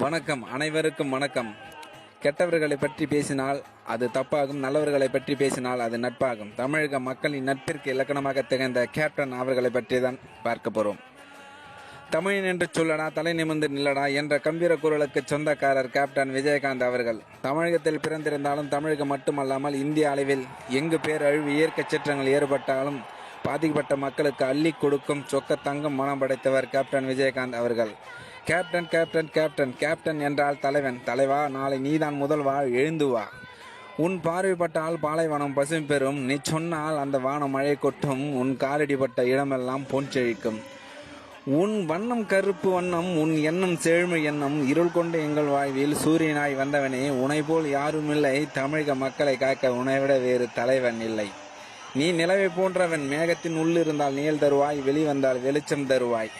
வணக்கம். அனைவருக்கும் வணக்கம். கெட்டவர்களை பற்றி பேசினால் அது தப்பாகும் நல்லவர்களை பற்றி பேசினால் அது நட்பாகும். தமிழக மக்களின் நட்பிற்கு இலக்கணமாக திகழ்ந்த கேப்டன் அவர்களை பற்றி தான் பார்க்க போகிறோம் தமிழன் என்று சொல்லடா தலை நிமிர்ந்து நில்லடா என்ற கம்பீர குரலுக்கு சொந்தக்காரர் கேப்டன் விஜயகாந்த் அவர்கள். தமிழகத்தில் பிறந்திருந்தாலும் தமிழகம் மட்டுமல்லாமல் இந்திய அளவில் எங்கு பேரழிவு இயற்கை சீற்றங்கள் ஏற்பட்டாலும் பாதிக்கப்பட்ட மக்களுக்கு அள்ளி கொடுக்கும் சொக்க தங்கம் மனம் படைத்தவர் கேப்டன் விஜயகாந்த் அவர்கள். கேப்டன் கேப்டன் கேப்டன் கேப்டன் என்றால் தலைவன். தலைவா நாளை நீதான் முதல்வா எழுந்து வா. உன் பார்வைப்பட்டால் பாலைவனம் பசுமை பெறும் நீ சொன்னால் அந்த வானம் மழை கொட்டும். உன் காலடிப்பட்ட இடமெல்லாம் பொஞ்செழிக்கும் உன் வண்ணம் கருப்பு வண்ணம் உன் எண்ணம் செழுமை எண்ணம். இருள் கொண்ட எங்கள் வாழ்வில் சூரியனாய் வந்தவனே உனை போல் யாருமில்லை. தமிழக மக்களை காக்க உனைவிட வேறு தலைவன் இல்லை. நீ நிலவை போன்றவன் மேகத்தின் உள்ளிருந்தால் நிழல் தருவாய் வெளிவந்தால் வெளிச்சம் தருவாய்.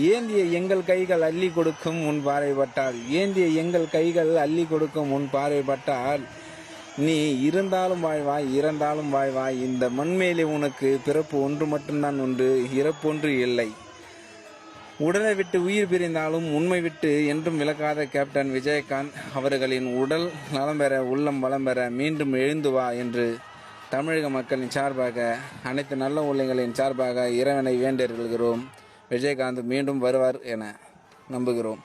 ஏந்திய எங்கள் கைகள் அள்ளி கொடுக்கும் உன் பார்வைப்பட்டால் ஏந்திய எங்கள் கைகள் அள்ளி கொடுக்கும் உன் பார்வைப்பட்டால் நீ இருந்தாலும் வாழ்வாய் இறந்தாலும் வாழ்வாய் இந்த மண்மேலே உனக்கு பிறப்பு ஒன்று மட்டும்தான் உண்டு இறப்பொன்று இல்லை. உடலை விட்டு உயிர் பிரிந்தாலும் உண்மை விட்டு என்றும் விளக்காத கேப்டன் விஜயகாந்த் அவர்களின் உடல் நலம் பெற உள்ளம் வளம் பெற மீண்டும் எழுந்து வா என்று தமிழக மக்களின் சார்பாக அனைத்து நல்ல உள்ளங்களின் சார்பாக இறைவனை வேண்டியிருக்கிறோம் விஜயகாந்த் மீண்டும் வருவார் என நம்புகிறோம்.